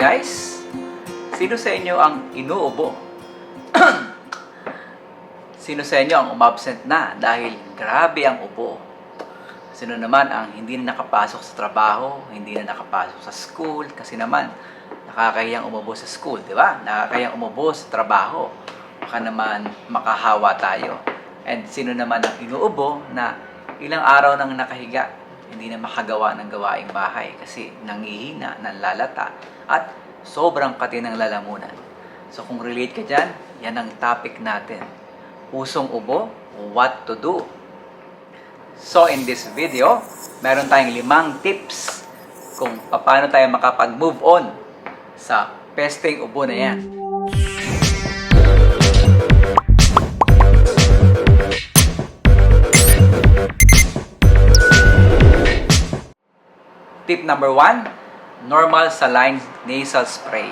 guys, sino sa inyo ang inuubo? sino sa inyo ang umabsent na dahil grabe ang ubo? Sino naman ang hindi na nakapasok sa trabaho, hindi na nakapasok sa school, kasi naman nakakahiyang umubo sa school, di ba? Nakakahiyang umubo sa trabaho. Baka naman makahawa tayo. And sino naman ang inuubo na ilang araw nang nakahiga, hindi na makagawa ng gawaing bahay kasi nangihina, nanlalata, at sobrang kati ng lalamunan. So kung relate ka dyan, yan ang topic natin. Pusong ubo, what to do? So in this video, meron tayong limang tips kung paano tayo makapag-move on sa pesteng ubo na yan. Number one, normal saline nasal spray.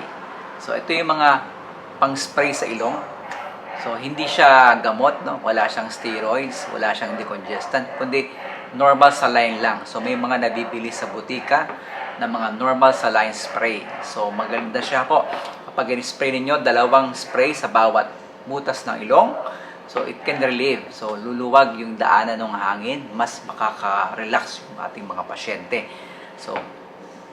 So ito yung mga pang-spray sa ilong. So hindi siya gamot, no? Wala siyang steroids, wala siyang decongestant, kundi normal saline lang. So may mga nabibili sa butika na mga normal saline spray. So maganda siya po. Kapag in-spray ninyo, dalawang spray sa bawat butas ng ilong. So it can relieve. So luluwag yung daanan ng hangin, mas makaka-relax yung ating mga pasyente. So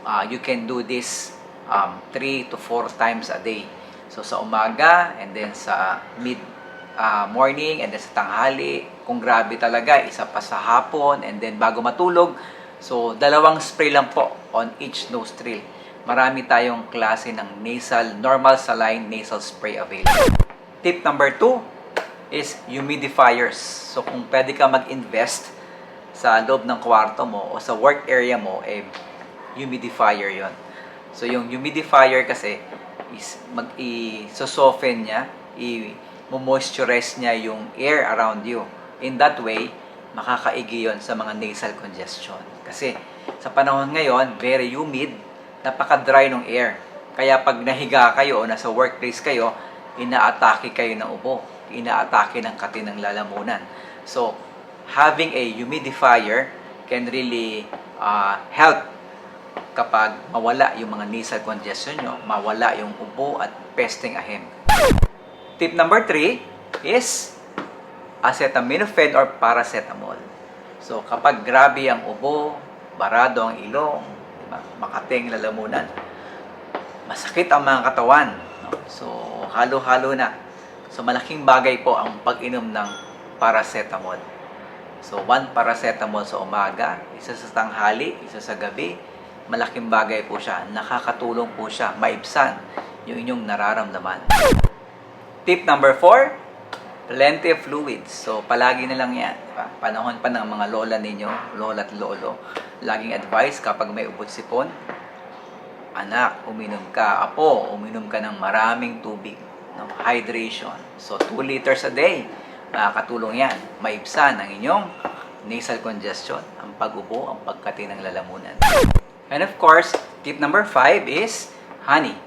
uh, you can do this um, 3 to 4 times a day. So sa umaga and then sa mid uh, morning and then sa tanghali. Kung grabe talaga, isa pa sa hapon and then bago matulog. So dalawang spray lang po on each nostril. Marami tayong klase ng nasal, normal saline nasal spray available. Tip number 2 is humidifiers. So kung pwede ka mag-invest sa loob ng kwarto mo o sa work area mo, eh, humidifier yon. So yung humidifier kasi is mag i soften niya, i moisturize niya yung air around you. In that way, makakaigi yon sa mga nasal congestion. Kasi sa panahon ngayon, very humid, napaka-dry ng air. Kaya pag nahiga kayo o nasa workplace kayo, inaatake kayo ng ubo, inaatake ng kati ng lalamunan. So, having a humidifier can really uh, help kapag mawala yung mga nasal congestion nyo, mawala yung ubo at pesting ahim. Tip number 3 is acetaminophen or paracetamol. So kapag grabe ang ubo, barado ang ilong, makating lalamunan, masakit ang mga katawan. So halo-halo na. So malaking bagay po ang pag-inom ng paracetamol. So one paracetamol sa umaga, isa sa tanghali, isa sa gabi, malaking bagay po siya. Nakakatulong po siya maibsan yung inyong nararamdaman. Tip number 4, plenty of fluids. So, palagi na lang yan. Diba? Panahon pa ng mga lola ninyo, lola at lolo, laging advice kapag may ubot sipon, anak, uminom ka. Apo, uminom ka ng maraming tubig. No? Hydration. So, 2 liters a day. Makakatulong yan. Maibsan ang inyong nasal congestion, ang pag-ubo, ang pagkati ng lalamunan. And of course, tip number 5 is honey.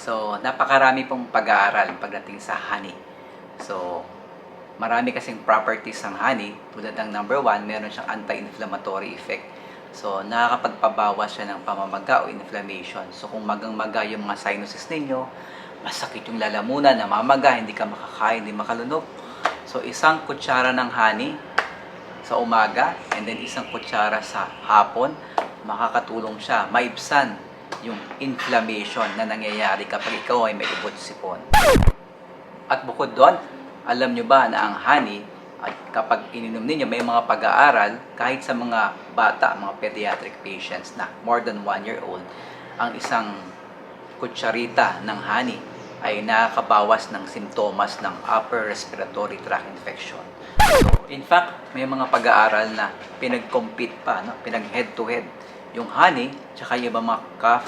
So, napakarami pong pag-aaral pagdating sa honey. So, marami kasing properties ng honey. Tulad ng number 1, meron siyang anti-inflammatory effect. So, nakakapagpabawas siya ng pamamaga o inflammation. So, kung magang-maga yung mga sinuses ninyo, masakit yung lalamunan, namamaga, hindi ka makakain, hindi makalunok. So, isang kutsara ng honey sa umaga and then isang kutsara sa hapon, makakatulong siya, maibsan yung inflammation na nangyayari kapag ikaw ay may ubot sipon. At bukod doon, alam nyo ba na ang honey, at kapag ininom ninyo, may mga pag-aaral, kahit sa mga bata, mga pediatric patients na more than 1 year old, ang isang kutsarita ng honey ay nakakabawas ng simptomas ng upper respiratory tract infection. So, in fact, may mga pag-aaral na pinag-compete pa, no? pinag head-to-head yung honey, tsaka yung mga cough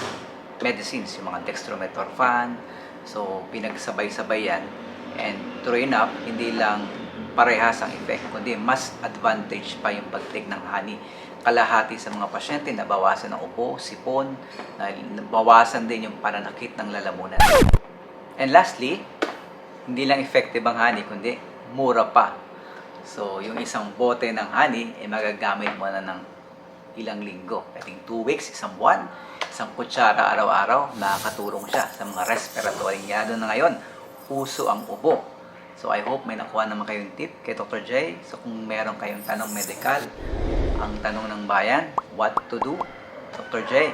medicines, yung mga dextromethorphan. So, pinagsabay-sabay yan. And true enough, hindi lang parehas ang effect, kundi mas advantage pa yung pag-take ng honey. Kalahati sa mga pasyente, nabawasan ng upo, sipon, nabawasan din yung pananakit ng lalamunan. And lastly, hindi lang effective ang honey, kundi mura pa. So, yung isang bote ng honey, eh, magagamit mo na ng ilang linggo. Pwedeng 2 weeks, isang buwan, isang kutsara araw-araw, nakakatulong siya sa mga respiratory. Lalo na ngayon, uso ang ubo. So I hope may nakuha naman kayong tip kay Dr. J. So kung meron kayong tanong medical, ang tanong ng bayan, what to do? Dr. J.